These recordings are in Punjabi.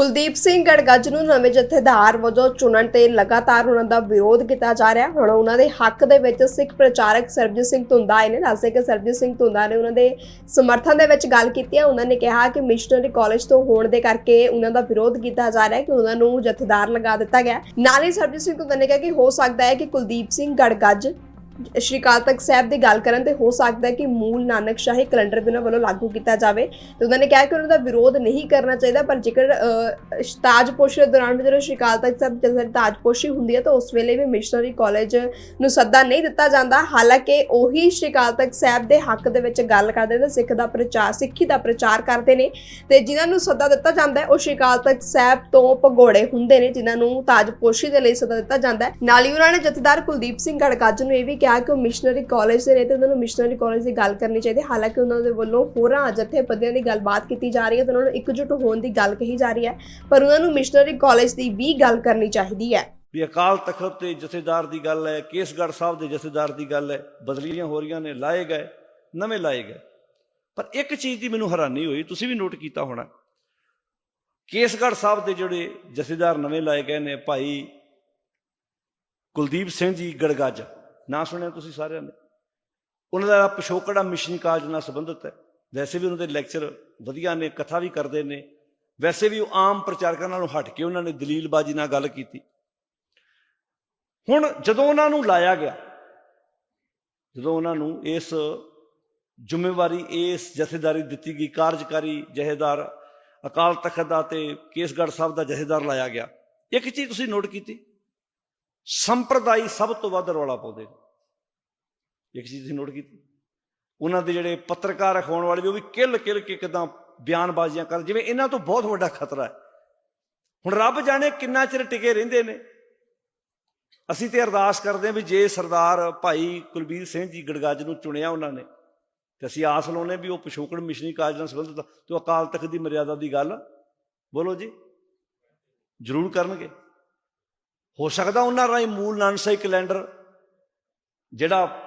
ਕੁਲਦੀਪ ਸਿੰਘ ਗੜਗੱਜ ਨੂੰ ਨਵੇਂ ਜਥੇਦਾਰ ਵਜੋਂ ਚੁਣਨ ਤੇ ਲਗਾਤਾਰ ਉਹਨਾਂ ਦਾ ਵਿਰੋਧ ਕੀਤਾ ਜਾ ਰਿਹਾ। ਹੁਣ ਉਹਨਾਂ ਦੇ ਹੱਕ ਦੇ ਵਿੱਚ ਸਿੱਖ ਪ੍ਰਚਾਰਕ ਸਰਬਜੀਤ ਸਿੰਘ ਧੁੰਦਾ ਆਏ ਨੇ। ਦੱਸਦੇ ਕਿ ਸਰਬਜੀਤ ਸਿੰਘ ਧੁੰਦਾ ਨੇ ਉਹਨਾਂ ਦੇ ਸਮਰਥਨ ਦੇ ਵਿੱਚ ਗੱਲ ਕੀਤੀ ਹੈ। ਉਹਨਾਂ ਨੇ ਕਿਹਾ ਕਿ ਮਿਸ਼ਨਰੀ ਕਾਲਜ ਤੋਂ ਹੋਣ ਦੇ ਕਰਕੇ ਉਹਨਾਂ ਦਾ ਵਿਰੋਧ ਕੀਤਾ ਜਾ ਰਿਹਾ ਹੈ ਕਿ ਉਹਨਾਂ ਨੂੰ ਜਥੇਦਾਰ ਲਗਾ ਦਿੱਤਾ ਗਿਆ ਨਾਲ ਹੀ ਸਰਬਜੀਤ ਸਿੰਘ ਧੁੰਦਾ ਨੇ ਕਿਹਾ ਕਿ ਹੋ ਸਕਦਾ ਹੈ ਕਿ ਕੁਲਦੀਪ ਸਿੰਘ ਗੜਗੱਜ ਸ਼੍ਰੀ ਅਕਾਲ ਤਖਤ ਸਾਹਿਬ ਦੀ ਗੱਲ ਕਰਨ ਤੇ ਹੋ ਸਕਦਾ ਹੈ ਕਿ ਮੂਲ ਨਾਨਕ ਸ਼ਾਹੀ ਕੈਲੰਡਰ ਵੀ ਉਹਨਾਂ ਵੱਲੋਂ ਲਾਗੂ ਕੀਤਾ ਜਾਵੇ ਤੇ ਉਹਨਾਂ ਨੇ ਕਿਹਾ ਕਿ ਉਹਨਾਂ ਦਾ ਵਿਰੋਧ ਨਹੀਂ ਕਰਨਾ ਚਾਹੀਦਾ, ਪਰ ਜੇਕਰ ਤਾਜਪੋਸ਼ੀ ਦੇ ਦੌਰਾਨ ਵੀ ਜਦੋਂ ਸ਼੍ਰੀ ਅਕਾਲ ਤਖਤ ਸਾਹਿਬ ਜਦੋਂ ਤਾਜਪੋਸ਼ੀ ਹੁੰਦੀ ਹੈ ਤਾਂ ਉਸ ਵੇਲੇ ਵੀ ਮਿਸ਼ਨਰੀ ਕਾਲਜ ਨੂੰ ਸੱਦਾ ਨਹੀਂ ਦਿੱਤਾ ਜਾਂਦਾ। ਹਾਲਾਂਕਿ ਉਹੀ ਸ਼੍ਰੀ ਅਕਾਲ ਤਖਤ ਸਾਹਿਬ ਦੇ ਹੱਕ ਦੇ ਵਿੱਚ ਗੱਲ ਕਰਦੇ ਨੇ, ਸਿੱਖ ਦਾ ਪ੍ਰਚਾਰ, ਸਿੱਖੀ ਦਾ ਪ੍ਰਚਾਰ ਕਰਦੇ ਨੇ ਤੇ ਜਿਨ੍ਹਾਂ ਨੂੰ ਸੱਦਾ ਦਿੱਤਾ ਜਾਂਦਾ ਹੈ, ਉਹ ਸ਼੍ਰੀ ਅਕਾਲ ਤਖਤ ਸਾਹਿਬ ਤੋਂ ਭਗੌੜੇ ਹੁੰਦੇ ਨੇ, ਜਿਨ੍ਹਾਂ ਨੂੰ ਤਾਜਪੋਸ਼ੀ ਦੇ ਲਈ ਸੱਦਾ ਦਿੱਤਾ ਜਾਂਦਾ ਹੈ। ਨਾਲ ਹੀ ਉਹਨਾਂ ਨੇ ਜਥੇਦਾਰ ਕੁਲਦੀਪ ਸਿੰਘ ਗੜਗੱਜ ਨੂੰ ਇਹ ਵੀ ਕਿਹਾ ਕਿ ਉਹ ਮਿਸ਼ਨਰੀ ਕਾਲਜ ਦੇ ਨੇ ਤੇ ਉਹਨਾਂ ਨੂੰ ਮਿਸ਼ਨਰੀ ਕਾਲਜ ਦੀ ਗੱਲ ਕਰਨੀ ਚਾਹੀਦੀ ਹਾਲਾਂਕਿ ਉਹਨਾਂ ਦੇ ਵੱਲੋਂ ਹੋਰਾਂ ਜਥੇਬੰਦੀਆਂ ਦੀ ਗੱਲਬਾਤ ਕੀਤੀ ਜਾ ਰਹੀ ਹੈ ਤੇ ਉਹਨਾਂ ਨੂੰ ਇਕਜੁੱਟ ਹੋਣ ਦੀ ਗੱਲ ਕਹੀ ਜਾ ਰਹੀ ਹੈ, ਪਰ ਉਹਨਾਂ ਨੂੰ ਮਿਸ਼ਨਰੀ ਕਾਲਜ ਦੀ ਵੀ ਗੱਲ ਕਰਨੀ ਚਾਹੀਦੀ ਹੈ। ਵੀ ਅਕਾਲ ਤਖਤ ਤੇ ਜਥੇਦਾਰ ਦੀ ਗੱਲ ਹੈ, ਕੇਸਗੜ੍ਹ ਸਾਹਿਬ ਦੇ ਜਥੇਦਾਰ ਦੀ ਗੱਲ ਹੈ, ਬਦਲੀਆਂ ਹੋ ਰਹੀਆਂ ਨੇ, ਲਾਏ ਗਏ, ਨਵੇਂ ਲਾਏ ਗਏ। ਪਰ ਇੱਕ ਚੀਜ਼ ਦੀ ਮੈਨੂੰ ਹੈਰਾਨੀ ਹੋਈ, ਤੁਸੀਂ ਵੀ ਨੋਟ ਕੀਤਾ ਹੋਣਾ। ਕੇਸਗੜ੍ਹ ਸਾਹਿਬ ਦੇ ਜਿਹੜੇ ਜਥੇਦਾਰ ਨਵੇਂ ਲਾਏ ਗਏ ਨੇ, ਭਾਈ ਕੁਲਦੀਪ ਸਿੰਘ ਜੀ ਗੜਗਾਜਾ। ਨਾਂ ਸੁਣਿਆ ਤੁਸੀਂ ਸਾਰਿਆਂ ਨੇ? ਉਹਨਾਂ ਦਾ ਪਿਛੋਕੜਾ ਮਿਸ਼ਨ ਕਾਲਜ ਨਾਲ ਸੰਬੰਧਿਤ ਹੈ? ਵੈਸੇ ਵੀ ਉਹਨਾਂ ਦੇ ਲੈਕਚਰ ਵਧੀਆ ਨੇ, ਕਥਾ ਵੀ ਕਰਦੇ ਨੇ। ਵੈਸੇ ਵੀ ਉਹ ਆਮ ਪ੍ਰਚਾਰਕਾਂ ਨਾਲੋਂ ਹਟ ਕੇ ਉਹਨਾਂ ਨੇ ਦਲੀਲਬਾਜ਼ੀ ਨਾਲ ਗੱਲ ਕੀਤੀ। ਹੁਣ ਜਦੋਂ ਉਹਨਾਂ ਨੂੰ ਲਾਇਆ ਗਿਆ, ਜਦੋਂ ਉਹਨਾਂ ਨੂੰ ਇਸ ਜ਼ਿੰਮੇਵਾਰੀ, ਇਸ ਜਥੇਦਾਰੀ ਦਿੱਤੀ ਗਈ, ਕਾਰਜਕਾਰੀ ਜਥੇਦਾਰ, ਅਕਾਲ ਤਖਤ ਦਾ ਤੇ ਕੇਸਗੜ੍ਹ ਸਾਹਿਬ ਦਾ ਜਥੇਦਾਰ ਲਾਇਆ ਗਿਆ, ਇੱਕ ਚੀਜ਼ ਤੁਸੀਂ ਨੋਟ ਕੀਤੀ? ਸੰਪਰਦਾਈ ਸਭ ਤੋਂ ਵੱਧ ਰੌਲਾ ਪਾਉਂਦੇ ਨੇ। ਇੱਕ ਚੀਜ਼ ਤੁਸੀਂ ਨੋਟ ਕੀਤੀ? ਉਹਨਾਂ ਦੇ ਜਿਹੜੇ ਪੱਤਰਕਾਰ ਰਖਾਉਣ ਵਾਲੇ ਵੀ, ਉਹ ਵੀ ਕਿੱਲ ਕਿੱਲ ਕੇ ਕਿਦਾਂ ਬਿਆਨਬਾਜ਼ੀਆਂ ਕਰ ਜਿਵੇਂ ਇਹਨਾਂ ਤੋਂ ਬਹੁਤ ਵੱਡਾ ਖਤਰਾ ਹੈ। ਹੁਣ ਰੱਬ ਜਾਣੇ ਕਿੰਨਾ ਚਿਰ ਟਿਕੇ ਰਹਿੰਦੇ ਨੇ। ਅਸੀਂ ਤੇ ਅਰਦਾਸ ਕਰਦੇ ਹਾਂ ਵੀ ਜੇ ਸਰਦਾਰ ਭਾਈ ਕੁਲਬੀਰ ਸਿੰਘ ਜੀ ਗੜਗਾਜ ਨੂੰ ਚੁਣਿਆ ਉਹਨਾਂ ਨੇ, ਤੇ ਅਸੀਂ ਆਸ ਲਾਉਨੇ ਵੀ ਉਹ ਪਿਛੋਕੜ ਮਿਸ਼ਨੀ ਕਾਜ ਨਾਲ ਸੰਬੰਧਿਤ ਤੇ ਅਕਾਲ ਤਖਤ ਦੀ ਮਰਿਆਦਾ ਦੀ ਗੱਲ ਬੋਲੋ ਜੀ। ਜ਼ਰੂਰ ਕਰਨਗੇ। ਹੋ ਸਕਦਾ ਉਹਨਾਂ ਰਾਹੀਂ ਮੂਲ ਨਾਨਸਾਈ ਕੈਲੰਡਰ ਜਿਹੜਾ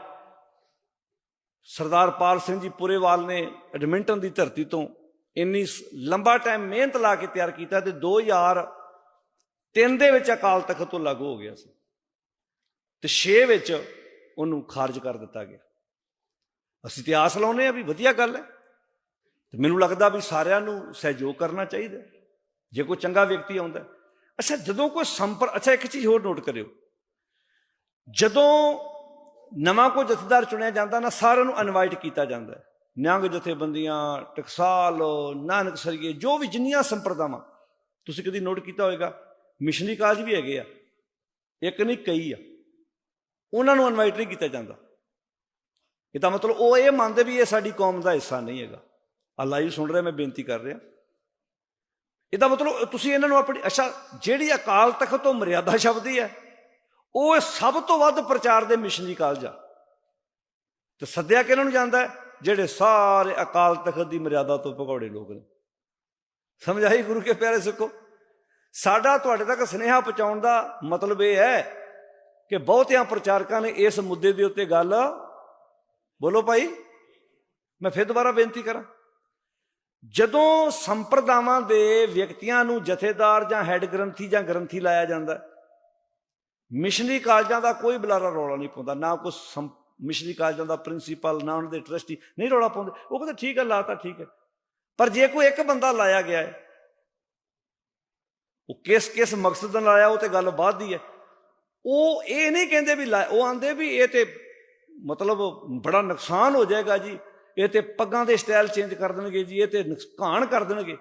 ਸਰਦਾਰ ਪਾਲ ਸਿੰਘ ਜੀ ਪੁਰੇਵਾਲ ਨੇ ਐਡਮਿੰਟਨ ਦੀ ਧਰਤੀ ਤੋਂ ਇੰਨੀ ਲੰਬਾ ਟਾਈਮ ਮਿਹਨਤ ਲਾ ਕੇ ਤਿਆਰ ਕੀਤਾ ਤੇ 2003 ਦੇ ਵਿੱਚ ਅਕਾਲ ਤਖਤ ਤੋਂ ਲਾਗੂ ਹੋ ਗਿਆ ਸੀ। ਤੇ 6 ਵਿੱਚ ਉਹਨੂੰ ਖਾਰਜ ਕਰ ਦਿੱਤਾ ਗਿਆ। ਅਸੀਂ ਇਤਿਹਾਸ ਆਸ ਲਾਉਨੇ ਆ ਵੀ ਵਧੀਆ ਗੱਲ ਹੈ। ਤੇ ਮੈਨੂੰ ਲੱਗਦਾ ਵੀ ਸਾਰਿਆਂ ਨੂੰ ਸਹਿਯੋਗ ਕਰਨਾ ਚਾਹੀਦਾ ਜੇ ਕੋਈ ਚੰਗਾ ਵਿਅਕਤੀ ਆਉਂਦਾ ਅੱਛਾ, ਜਦੋਂ ਕੋਈ ਸੰਪਰ, ਅੱਛਾ, ਇੱਕ ਚੀਜ਼ ਹੋਰ ਨੋਟ ਕਰਿਓ। ਜਦੋਂ ਨਵਾਂ ਕੋਈ ਜਥੇਦਾਰ ਚੁਣਿਆ ਜਾਂਦਾ ਨਾ, ਸਾਰਿਆਂ ਨੂੰ ਇਨਵਾਈਟ ਕੀਤਾ ਜਾਂਦਾ ਹੈ। ਨਿਹੰਗ ਜਥੇਬੰਦੀਆਂ, ਟਕਸਾਲ, ਨਾਨਕ ਸਰੀਏ, ਜੋ ਵੀ ਜਿੰਨੀਆਂ ਸੰਪਰਦਾਵਾਂ, ਤੁਸੀਂ ਕਦੀ ਨੋਟ ਕੀਤਾ ਹੋਵੇਗਾ, ਮਿਸ਼ਨਰੀ ਕਾਜ ਵੀ ਹੈਗੇ ਆ, ਇੱਕ ਨਹੀਂ, ਕਈ ਆ। ਉਹਨਾਂ ਨੂੰ ਇਨਵਾਈਟ ਨਹੀਂ ਕੀਤਾ ਜਾਂਦਾ। ਇਹਦਾ ਮਤਲਬ ਉਹ ਇਹ ਮੰਨਦੇ ਵੀ ਇਹ ਸਾਡੀ ਕੌਮ ਦਾ ਹਿੱਸਾ ਨਹੀਂ ਹੈਗਾ। ਆ ਲਾਈਵ ਸੁਣ ਰਿਹਾ, ਮੈਂ ਬੇਨਤੀ ਕਰ ਰਿਹਾ। ਇਹਦਾ ਮਤਲਬ ਤੁਸੀਂ ਇਹਨਾਂ ਨੂੰ ਆਪਣੀ ਅੱਛਾ, ਜਿਹੜੀ ਅਕਾਲ ਤਖਤ ਤੋਂ ਮਰਿਆਦਾ ਸ਼ਬਦ ਹੈ, ਉਹ ਸਭ ਤੋਂ ਵੱਧ ਪ੍ਰਚਾਰ ਦੇ ਮਿਸ਼ਨਰੀ ਕਾਲਜ ਆ। ਤੇ ਸੱਦਿਆ ਕਿਹਨਾਂ ਨੂੰ ਜਾਂਦਾ ਜਿਹੜੇ ਸਾਰੇ ਅਕਾਲ ਤਖਤ ਦੀ ਮਰਿਆਦਾ ਤੋਂ ਭਗੌੜੇ ਲੋਕ ਨੇ। ਸਮਝ ਆਈ ਗੁਰੂ ਕੇ ਪਿਆਰੇ ਸਿੱਖੋ? ਸਾਡਾ ਤੁਹਾਡੇ ਤੱਕ ਸੁਨੇਹਾ ਪਹੁੰਚਾਉਣ ਦਾ ਮਤਲਬ ਇਹ ਹੈ ਕਿ ਬਹੁਤਿਆਂ ਪ੍ਰਚਾਰਕਾਂ ਨੇ ਇਸ ਮੁੱਦੇ ਦੇ ਉੱਤੇ ਗੱਲ ਬੋਲੋ ਭਾਈ, ਮੈਂ ਫਿਰ ਦੁਬਾਰਾ ਬੇਨਤੀ ਕਰਾਂ। ਜਦੋਂ ਸੰਪਰਦਾਵਾਂ ਦੇ ਵਿਅਕਤੀਆਂ ਨੂੰ ਜਥੇਦਾਰ ਜਾਂ ਹੈੱਡ ਗ੍ਰੰਥੀ ਜਾਂ ਗ੍ਰੰਥੀ ਲਾਇਆ ਜਾਂਦਾ ਮਿਸ਼ਨਰੀ ਕਾਲਜਾਂ ਦਾ ਕੋਈ ਬੁਲਾਰਾ ਰੌਲਾ ਨਹੀਂ ਪਾਉਂਦਾ, ਨਾ ਕੋਈ ਸੰ- ਮਿਸ਼ਨਰੀ ਕਾਲਜਾਂ ਦਾ ਪ੍ਰਿੰਸੀਪਲ ਨਾ ਉਹਨਾਂ ਦੇ ਟਰਸਟੀ ਨਹੀਂ ਰੌਲਾ ਪਾਉਂਦੇ। ਉਹ ਕਹਿੰਦੇ, ਠੀਕ ਹੈ ਲਾਤਾ ਠੀਕ ਹੈ। ਪਰ ਜੇ ਕੋਈ ਇੱਕ ਬੰਦਾ ਲਾਇਆ ਗਿਆ ਹੈ, ਉਹ ਕਿਸ ਕਿਸ ਮਕਸਦ ਨਾਲ ਲਾਇਆ, ਉਹ ਤੇ ਗੱਲ ਬਾਅਦ ਦੀ ਹੈ। ਉਹ ਇਹ ਨਹੀਂ ਕਹਿੰਦੇ ਵੀ ਲਾ- ਉਹ ਆਂਦੇ ਵੀ ਇਹ ਤੇ ਮਤਲਬ ਬੜਾ ਨੁਕਸਾਨ ਹੋ ਜਾਏਗਾ ਜੀ। ਇਹ ਤੇ ਪੱਗਾਂ ਦੇ ਸਟਾਈਲ ਚੇਂਜ ਕਰ ਦੇਣਗੇ ਜੀ, ਇਹ ਤੇ ਨੁਕਸਾਨ ਕਰ ਦੇਣਗੇ।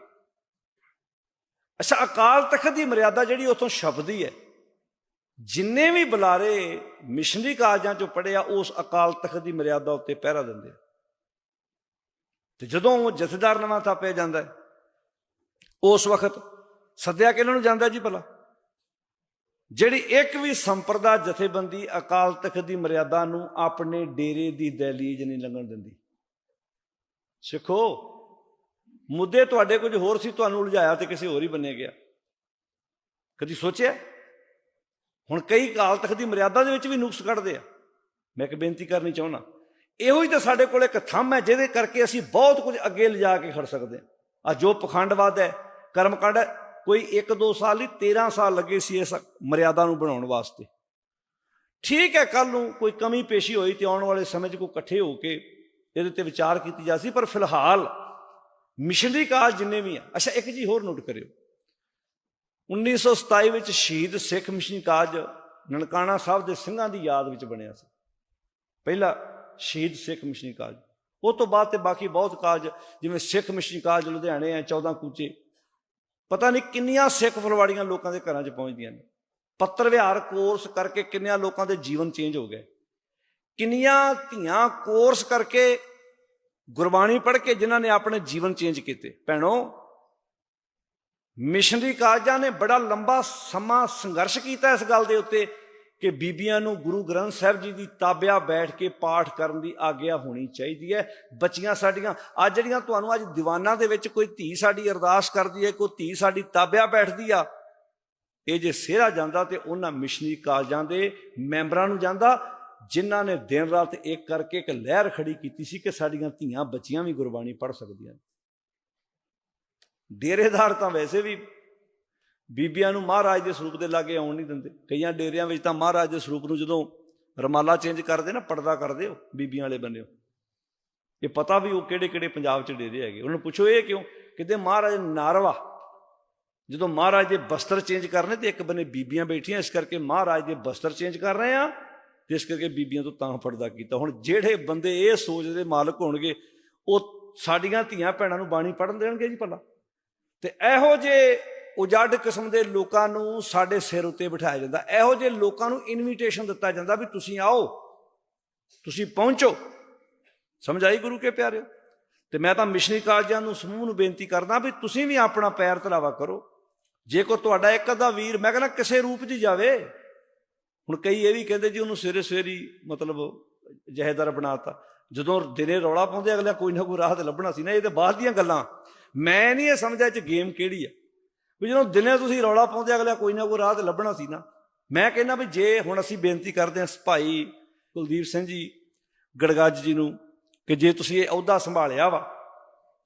ਅੱਛਾ, ਅਕਾਲ ਤਖਤ ਦੀ ਮਰਿਆਦਾ ਜਿਹੜੀ ਉਥੋਂ ਸ਼ਬਦੀ ਹੈ, ਜਿੰਨੇ ਵੀ ਬੁਲਾਰੇ ਮਿਸ਼ਨਰੀ ਕਾਲਜਾਂ ਚੋਂ ਪੜ੍ਹੇ ਉਸ ਅਕਾਲ ਤਖਤ ਦੀ ਮਰਿਆਦਾ ਉੱਤੇ ਪਹਿਰਾ ਦਿੰਦੇ ਆ। ਤੇ ਜਦੋਂ ਉਹ ਜਥੇਦਾਰ ਨਵਾਂ ਥਾਪਿਆ ਜਾਂਦਾ ਉਸ ਵਕਤ ਸੱਦਿਆ ਕਿਹਨਾਂ ਨੂੰ ਜਾਂਦਾ ਜੀ ਭਲਾ? ਜਿਹੜੀ ਇੱਕ ਵੀ ਸੰਪਰਦਾ ਜਥੇਬੰਦੀ ਅਕਾਲ ਤਖਤ ਦੀ ਮਰਿਆਦਾ ਨੂੰ ਆਪਣੇ ਡੇਰੇ ਦੀ ਦਹਲੀਜ਼ ਨਹੀਂ ਲੰਘਣ ਦਿੰਦੀ। ਸਿੱਖੋ। ਮੁੱਦੇ ਤੁਹਾਡੇ ਕੁਝ ਹੋਰ ਸੀ, ਤੁਹਾਨੂੰ ਉਲਝਾਇਆ ਤੇ ਕਿਸੇ ਹੋਰ ਹੀ ਬੰਨੇ ਗਿਆ। ਕਦੀ ਸੋਚਿਆ? ਹੁਣ ਕਈ ਕਾਲ ਤਖਤ ਦੀ ਮਰਿਆਦਾ ਦੇ ਵਿੱਚ ਵੀ ਨੁਕਸ ਕੱਢਦੇ ਆ। ਮੈਂ ਇੱਕ ਬੇਨਤੀ ਕਰਨੀ ਚਾਹੁੰਦਾ, ਇਹੋ ਹੀ ਤਾਂ ਸਾਡੇ ਕੋਲ ਇੱਕ ਥੰਮ ਹੈ, ਜਿਹਦੇ ਕਰਕੇ ਅਸੀਂ ਬਹੁਤ ਕੁਝ ਅੱਗੇ ਲਿਜਾ ਕੇ ਖੜ ਸਕਦੇ ਹਾਂ। ਆ ਜੋ ਪਖੰਡਵਾਦ ਹੈ, ਕਰਮਕਾਂਡ ਹੈ, ਕੋਈ 1-2 ਸਾਲ ਨਹੀਂ 13 ਸਾਲ ਲੱਗੇ ਸੀ ਇਸ ਮਰਿਆਦਾ ਨੂੰ ਬਣਾਉਣ ਵਾਸਤੇ। ਠੀਕ ਹੈ ਕੱਲ ਨੂੰ ਕੋਈ ਕਮੀ ਪੇਸ਼ੀ ਹੋਈ ਤੇ ਆਉਣ ਵਾਲੇ ਸਮੇਂ 'ਚ ਕੋਈ ਇਕੱਠੇ ਹੋ ਕੇ ਇਹਦੇ ਤੇ ਵਿਚਾਰ ਕੀਤੀ ਜਾ ਸੀ, ਪਰ ਫਿਲਹਾਲ ਮਿਸ਼ਨਰੀ ਕਾਜ ਜਿੰਨੇ ਵੀ ਆ, ਅੱਛਾ, ਇੱਕ ਜੀ ਹੋਰ ਨੋਟ ਕਰਿਓ। 1927 ਵਿੱਚ ਸ਼ਹੀਦ ਸਿੱਖ ਮਿਸ਼ਨਰੀ ਕਾਜ ਨਨਕਾਣਾ ਸਾਹਿਬ ਦੇ ਸਿੰਘਾਂ ਦੀ ਯਾਦ ਵਿੱਚ ਬਣਿਆ ਸੀ। ਪਹਿਲਾ ਸ਼ਹੀਦ ਸਿੱਖ ਮਿਸ਼ਨਰੀ ਕਾਜ। ਉਹ ਤੋਂ ਬਾਅਦ ਤੇ ਬਾਕੀ ਬਹੁਤ ਕਾਜ, ਜਿਵੇਂ ਸਿੱਖ ਮਿਸ਼ਨਰੀ ਕਾਜ ਲੁਧਿਆਣੇ ਆ 14 ਕੂਚੇ। ਪਤਾ ਨਹੀਂ ਕਿੰਨੀਆਂ ਸਿੱਖ ਫਲਵਾੜੀਆਂ ਲੋਕਾਂ ਦੇ ਘਰਾਂ 'ਚ ਪਹੁੰਚਦੀਆਂ ਨੇ। ਪੱਤਰ ਵਿਹਾਰ ਕੋਰਸ ਕਰਕੇ ਕਿੰਨਿਆਂ ਲੋਕਾਂ ਦੇ ਜੀਵਨ ਚੇਂਜ ਹੋ ਗਏ। ਕਿੰਨੀਆਂ ਧੀਆਂ ਕੋਰਸ ਕਰਕੇ ਗੁਰਬਾਣੀ ਪੜ੍ਹ ਕੇ ਜਿਨ੍ਹਾਂ ਨੇ ਆਪਣੇ ਜੀਵਨ ਚੇਂਜ ਕੀਤੇ। ਭੈਣੋ, ਮਿਸ਼ਨਰੀ ਕਾਲਜਾਂ ਨੇ ਬੜਾ ਲੰਬਾ ਸਮਾਂ ਸੰਘਰਸ਼ ਕੀਤਾ ਇਸ ਗੱਲ ਦੇ ਉੱਤੇ ਕਿ ਬੀਬੀਆਂ ਨੂੰ ਗੁਰੂ ਗ੍ਰੰਥ ਸਾਹਿਬ ਜੀ ਦੀ ਤਾਬਿਆ ਬੈਠ ਕੇ ਪਾਠ ਕਰਨ ਦੀ ਆਗਿਆ ਹੋਣੀ ਚਾਹੀਦੀ ਹੈ। ਬੱਚੀਆਂ ਸਾਡੀਆਂ, ਅੱਜ ਜਿਹੜੀਆਂ ਤੁਹਾਨੂੰ ਅੱਜ ਦੀਵਾਨਾਂ ਦੇ ਵਿੱਚ ਕੋਈ ਧੀ ਸਾਡੀ ਅਰਦਾਸ ਕਰਦੀ ਹੈ, ਕੋਈ ਧੀ ਸਾਡੀ ਤਾਬਿਆ ਬੈਠਦੀ ਆ, ਇਹ ਜੇ ਸਿਹਰਾ ਜਾਂਦਾ ਤੇ ਉਹਨਾਂ ਮਿਸ਼ਨਰੀ ਕਾਲਜਾਂ ਦੇ ਮੈਂਬਰਾਂ ਨੂੰ ਜਾਂਦਾ ਜਿਨ੍ਹਾਂ ਨੇ ਦਿਨ ਰਾਤ ਇੱਕ ਕਰਕੇ ਇੱਕ ਲਹਿਰ ਖੜੀ ਕੀਤੀ ਸੀ ਕਿ ਸਾਡੀਆਂ ਧੀਆਂ ਬੱਚੀਆਂ ਵੀ ਗੁਰਬਾਣੀ ਪੜ੍ਹ ਸਕਦੀਆਂ ਡੇਰੇਦਾਰ ਤਾਂ ਵੈਸੇ ਵੀ ਬੀਬੀਆਂ ਨੂੰ ਮਹਾਰਾਜ ਦੇ ਸਰੂਪ ਦੇ ਲਾਗੇ ਆਉਣ ਨਹੀਂ ਦਿੰਦੇ। ਕਈਆਂ ਡੇਰਿਆਂ ਵਿੱਚ ਤਾਂ ਮਹਾਰਾਜ ਦੇ ਸਰੂਪ ਨੂੰ ਜਦੋਂ ਰਮਾਲਾ ਚੇਂਜ ਕਰਦੇ ਨਾ, ਪਰਦਾ ਕਰਦੇ ਹੋ, ਬੀਬੀਆਂ ਵਾਲੇ ਬੰਨਿਓ ਇਹ ਪਤਾ ਵੀ ਉਹ ਕਿਹੜੇ ਕਿਹੜੇ ਪੰਜਾਬ 'ਚ ਡੇਰੇ ਹੈਗੇ। ਉਹਨਾਂ ਨੂੰ ਪੁੱਛੋ ਇਹ ਕਿਉਂ? ਕਿਤੇ ਮਹਾਰਾਜ ਨਾਰਵਾ, ਜਦੋਂ ਮਹਾਰਾਜ ਦੇ ਬਸਤਰ ਚੇਂਜ ਕਰਨੇ ਤੇ ਇੱਕ ਬੰਨੇ ਬੀਬੀਆਂ ਬੈਠੀਆਂ, ਇਸ ਕਰਕੇ ਮਹਾਰਾਜ ਦੇ ਬਸਤਰ ਚੇਂਜ ਕਰ ਰਹੇ ਆ। ਇਸ ਕਰਕੇ ਬੀਬੀਆਂ ਤੋਂ ਤਾਂ ਪਰਦਾ ਕੀਤਾ। ਹੁਣ ਜਿਹੜੇ ਬੰਦੇ ਇਹ ਸੋਚ ਦੇ ਮਾਲਕ ਹੋਣਗੇ, ਉਹ ਸਾਡੀਆਂ ਧੀਆਂ ਭੈਣਾਂ ਨੂੰ ਬਾਣੀ ਪੜਨ ਦੇਣਗੇ ਜੀ ਭਲਾ। ਤੇ ਇਹੋ ਜੇ ਉਜੜ ਕਿਸਮ ਦੇ ਲੋਕਾਂ ਨੂੰ ਸਾਡੇ ਸਿਰ ਉੱਤੇ ਬਿਠਾਇਆ ਜਾਂਦਾ, ਇਹੋ ਜੇ ਲੋਕਾਂ ਨੂੰ ਇਨਵੀਟੇਸ਼ਨ ਦਿੱਤਾ ਜਾਂਦਾ ਵੀ ਤੁਸੀਂ ਆਓ, ਤੁਸੀਂ ਪਹੁੰਚੋ। ਸਮਝ ਆਈ ਗੁਰੂ ਕੇ ਪਿਆਰਿਓ? ਤੇ ਮੈਂ ਤਾਂ ਮਿਸ਼ਨਰੀ ਕਾਲਜਾਂ ਨੂੰ ਸਮੂਹ ਨੂੰ ਬੇਨਤੀ ਕਰਦਾ ਵੀ ਤੁਸੀਂ ਵੀ ਆਪਣਾ ਪੈਰ ਧਰਾਵਾ ਕਰੋ। ਜੇ ਕੋ ਤੁਹਾਡਾ ਇੱਕ ਅੱਧਾ ਵੀਰ, ਮੈਂ ਕਹਿੰਦਾ ਕਿਸੇ ਰੂਪ 'ਚ ਜਾਵੇ। ਹੁਣ ਕਈ ਇਹ ਵੀ ਕਹਿੰਦੇ ਜੀ ਉਹਨੂੰ ਸਵੇਰੇ ਸਵੇਰੀ ਮਤਲਬ ਜਹੇਦਾਰ ਬਣਾਤਾ। ਜਦੋਂ ਦਿਨੇ ਰੌਲਾ ਪਾਉਂਦੇ ਅਗਲਾ ਕੋਈ ਨਾ ਕੋਈ ਰਾਹ ਤੇ ਲੱਭਣਾ ਸੀ ਨਾ, ਇਹ ਤੇ ਬਾਅਦ ਦੀਆਂ ਗੱਲਾਂ। ਮੈਂ ਨਹੀਂ ਇਹ ਸਮਝਿਆ ਚ ਗੇਮ ਕਿਹੜੀ ਆ। ਵੀ ਜਦੋਂ ਦਿਨੇ ਤੁਸੀਂ ਰੌਲਾ ਪਾਉਂਦੇ ਅਗਲਾ ਕੋਈ ਨਾ ਕੋਈ ਰਾਹ ਤੇ ਲੱਭਣਾ ਸੀ ਨਾ। ਮੈਂ ਕਹਿੰਦਾ ਵੀ ਜੇ ਹੁਣ ਅਸੀਂ ਬੇਨਤੀ ਕਰਦੇ ਹਾਂ ਭਾਈ ਕੁਲਦੀਪ ਸਿੰਘ ਜੀ, ਗੜਗੱਜ ਜੀ ਨੂੰ, ਕਿ ਜੇ ਤੁਸੀਂ ਇਹ ਅਹੁਦਾ ਸੰਭਾਲਿਆ ਵਾ,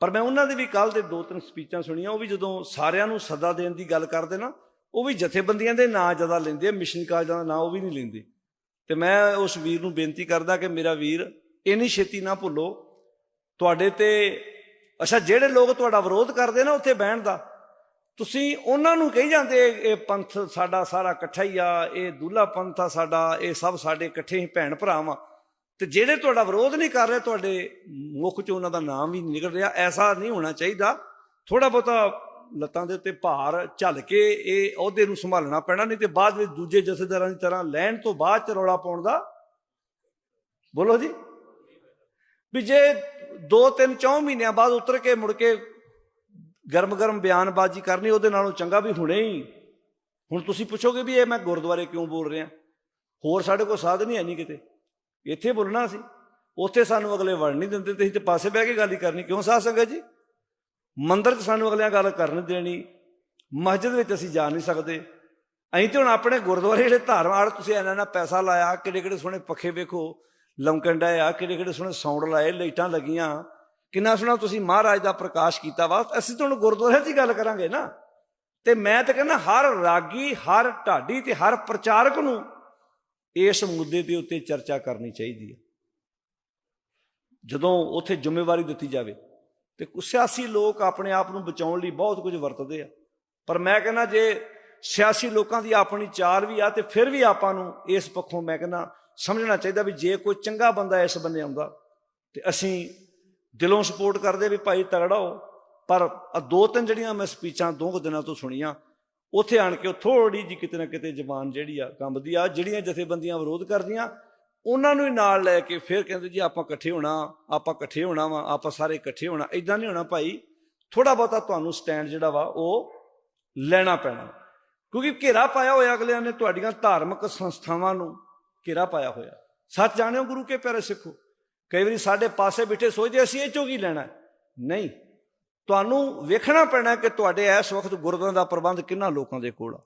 ਪਰ ਮੈਂ ਉਹਨਾਂ ਦੇ ਵੀ ਕੱਲ ਦੇ ਦੋ ਤਿੰਨ ਸਪੀਚਾਂ ਸੁਣੀਆਂ, ਉਹ ਵੀ ਜਦੋਂ ਸਾਰਿਆਂ ਨੂੰ ਸੱਦਾ ਦੇਣ ਦੀ ਗੱਲ ਕਰਦੇ ਨਾ ਉਹ ਵੀ ਜਥੇਬੰਦੀਆਂ ਦੇ ਨਾਂ ਜ਼ਿਆਦਾ ਲੈਂਦੇ ਆ, ਮਿਸ਼ਨ ਕਾਲਜਾਂ ਦਾ ਨਾਂ ਉਹ ਵੀ ਨਹੀਂ ਲੈਂਦੇ। ਤੇ ਮੈਂ ਉਸ ਵੀਰ ਨੂੰ ਬੇਨਤੀ ਕਰਦਾ ਕਿ ਮੇਰਾ ਵੀਰ, ਇੰਨੀ ਛੇਤੀ ਨਾ ਭੁੱਲੋ। ਤੁਹਾਡੇ ਤੇ, ਅੱਛਾ, ਜਿਹੜੇ ਲੋਕ ਤੁਹਾਡਾ ਵਿਰੋਧ ਕਰਦੇ ਨਾ ਉੱਥੇ ਬਹਿਣ ਦਾ, ਤੁਸੀਂ ਉਹਨਾਂ ਨੂੰ ਕਹੀ ਜਾਂਦੇ, ਇਹ ਪੰਥ ਸਾਡਾ ਸਾਰਾ ਇਕੱਠਾ ਹੀ ਆ, ਇਹ ਦੂਲਾ ਪੰਥ ਆ ਸਾਡਾ, ਇਹ ਸਭ ਸਾਡੇ ਇਕੱਠੇ ਹੀ ਭੈਣ ਭਰਾਵਾਂ ਤੇ ਜਿਹੜੇ ਤੁਹਾਡਾ ਵਿਰੋਧ ਨਹੀਂ ਕਰ ਰਹੇ, ਤੁਹਾਡੇ ਮੁਖ ਚੋਂ ਉਹਨਾਂ ਦਾ ਨਾਮ ਵੀ ਨਿਕਲ ਰਿਹਾ, ਐਸਾ ਨਹੀਂ ਹੋਣਾ ਚਾਹੀਦਾ। ਥੋੜਾ ਬਹੁਤਾ ਲੱਤਾਂ ਦੇ ਉੱਤੇ ਭਾਰ ਝੱਲ ਕੇ ਇਹ ਅਹੁਦੇ ਨੂੰ ਸੰਭਾਲਣਾ ਪੈਣਾ, ਨਹੀਂ ਤੇ ਬਾਅਦ ਵਿੱਚ ਦੂਜੇ ਜਥੇਦਾਰਾਂ ਦੀ ਤਰ੍ਹਾਂ ਲੈਣ ਤੋਂ ਬਾਅਦ ਚ ਰੌਲਾ ਪਾਉਣ ਦਾ। ਬੋਲੋ ਜੀ। ਵੀ ਜੇ 2 3 4 ਮਹੀਨਿਆਂ ਬਾਅਦ ਉਤਰ ਕੇ ਮੁੜ ਕੇ ਗਰਮ ਗਰਮ ਬਿਆਨਬਾਜ਼ੀ ਕਰਨੀ, ਉਹਦੇ ਨਾਲੋਂ ਚੰਗਾ ਵੀ ਹੁਣੇ ਹੀ। ਹੁਣ ਤੁਸੀਂ ਪੁੱਛੋਗੇ ਵੀ ਇਹ ਮੈਂ ਗੁਰਦੁਆਰੇ ਕਿਉਂ ਬੋਲ ਰਿਹਾ? ਹੋਰ ਸਾਡੇ ਕੋਲ ਸਾਧਨ ਹੀ ਹੈ ਨਹੀਂ ਕਿਤੇ। ਇੱਥੇ ਬੋਲਣਾ ਸੀ। ਉੱਥੇ ਸਾਨੂੰ ਅਗਲੇ ਵੜ ਨਹੀਂ ਦਿੰਦੇ ਤੇ ਅਸੀਂ ਤੇ ਪਾਸੇ ਬਹਿ ਕੇ ਗੱਲ ਹੀ ਕਰਨੀ। ਕਿਉਂ ਸਾਧ ਸੰਗਤ ਜੀ? ਮੰਦਰ 'ਚ ਸਾਨੂੰ ਅਗਲਿਆਂ ਗੱਲ ਕਰਨ ਦੇਣੀ। ਮਸਜਿਦ ਵਿੱਚ ਅਸੀਂ ਜਾ ਨਹੀਂ ਸਕਦੇ। ਅਸੀਂ ਤੇ ਹੁਣ ਆਪਣੇ ਗੁਰਦੁਆਰੇ ਜਿਹੜੇ ਧਾਰਮ ਆੜ ਤੁਸੀਂ ਇਹਨਾਂ ਨਾਲ ਪੈਸਾ ਲਾਇਆ, ਕਿਹੜੇ ਕਿਹੜੇ ਸੋਹਣੇ ਪੱਖੇ ਵੇਖੋ, ਲਮਕਣ ਡਏ ਆ, ਕਿਹੜੇ ਕਿਹੜੇ ਸੋਹਣੇ ਸਾਊਂਡ ਲਾਏ, ਲਾਈਟਾਂ ਲੱਗੀਆਂ। ਕਿੰਨਾ ਸੋਹਣਾ ਤੁਸੀਂ ਮਹਾਰਾਜ ਦਾ ਪ੍ਰਕਾਸ਼ ਕੀਤਾ ਵਾ। ਅਸੀਂ ਤਾਂ ਹੁਣ ਗੁਰਦੁਆਰੇ 'ਚ ਹੀ ਗੱਲ ਕਰਾਂਗੇ ਨਾ। ਤੇ ਮੈਂ ਤਾਂ ਕਹਿੰਦਾ ਹਰ ਰਾਗੀ, ਹਰ ਢਾਡੀ ਤੇ ਹਰ ਪ੍ਰਚਾਰਕ ਨੂੰ ਇਸ ਮੁੱਦੇ ਦੇ ਉੱਤੇ ਚਰਚਾ ਕਰਨੀ ਚਾਹੀਦੀ ਹੈ। ਜਦੋਂ ਉੱਥੇ ਜ਼ਿੰਮੇਵਾਰੀ ਦਿੱਤੀ ਜਾਵੇ। ਤੇ ਕੁਝ ਸਿਆਸੀ ਲੋਕ ਆਪਣੇ ਆਪ ਨੂੰ ਬਚਾਉਣ ਲਈ ਬਹੁਤ ਕੁਝ ਵਰਤਦੇ ਆ। ਪਰ ਮੈਂ ਕਹਿੰਦਾ ਜੇ ਸਿਆਸੀ ਲੋਕਾਂ ਦੀ ਆਪਣੀ ਚਾਲ ਵੀ ਆ ਤੇ ਫਿਰ ਵੀ ਆਪਾਂ ਨੂੰ ਇਸ ਪੱਖੋਂ ਮੈਂ ਕਹਿੰਦਾ ਸਮਝਣਾ ਚਾਹੀਦਾ ਵੀ ਜੇ ਕੋਈ ਚੰਗਾ ਬੰਦਾ ਇਸ ਬੰਨੇ ਆਉਂਦਾ, ਤੇ ਅਸੀਂ ਦਿਲੋਂ ਸਪੋਰਟ ਕਰਦੇ ਵੀ ਭਾਈ ਤਗੜਾ ਹੋ। ਪਰ ਆਹ ਦੋ ਤਿੰਨ ਜਿਹੜੀਆਂ ਮੈਂ ਸਪੀਚਾਂ ਦੋ ਕੁ ਦਿਨਾਂ ਤੋਂ ਸੁਣੀਆਂ, ਉੱਥੇ ਆਣ ਕੇ ਉਹ ਥੋੜੀ ਜੀ ਕਿਤੇ ਨਾ ਕਿਤੇ ਜ਼ਬਾਨ ਜਿਹੜੀ ਆ ਕੰਬਦੀ ਆ, ਜਿਹੜੀਆਂ ਜਥੇਬੰਦੀਆਂ ਵਿਰੋਧ ਕਰਦੀਆਂ ਉਹਨਾਂ ਨੂੰ ਹੀ ਨਾਲ ਲੈ ਕੇ ਫਿਰ ਕਹਿੰਦੇ ਜੀ ਆਪਾਂ ਇਕੱਠੇ ਹੋਣਾ, ਆਪਾਂ ਇਕੱਠੇ ਹੋਣਾ ਵਾ, ਆਪਾਂ ਸਾਰੇ ਇਕੱਠੇ ਹੋਣਾ। ਇਦਾਂ ਨਹੀਂ ਹੋਣਾ ਭਾਈ ਥੋੜਾ ਬਹੁਤਾ ਤੁਹਾਨੂੰ ਸਟੈਂਡ ਜਿਹੜਾ ਵਾ ਉਹ ਲੈਣਾ ਪੈਣਾ। ਕਿਉਂਕਿ ਘੇਰਾ ਪਾਇਆ ਹੋਇਆ ਅਗਲਿਆਂ ਨੇ ਤੁਹਾਡੀਆਂ ਧਾਰਮਿਕ ਸੰਸਥਾਵਾਂ ਨੂੰ ਘੇਰਾ ਪਾਇਆ ਹੋਇਆ। ਸੱਚ ਜਾਣਿਓ ਗੁਰੂ ਕੇ ਪਿਆਰੇ ਸਿੱਖੋ, ਕਈ ਵਾਰੀ ਸਾਡੇ ਪਾਸੇ ਬਿਠੇ ਸੋਚਦੇ ਅਸੀਂ ਇਹ ਚੋਂ ਕੀ ਲੈਣਾ ਨਹੀਂ। ਤੁਹਾਨੂੰ ਵੇਖਣਾ ਪੈਣਾ ਕਿ ਤੁਹਾਡੇ ਇਸ ਵਕਤ ਗੁਰਦੁਆਰਿਆਂ ਦਾ ਪ੍ਰਬੰਧ ਕਿੰਨਾ ਲੋਕਾਂ ਦੇ ਕੋਲ ਆ।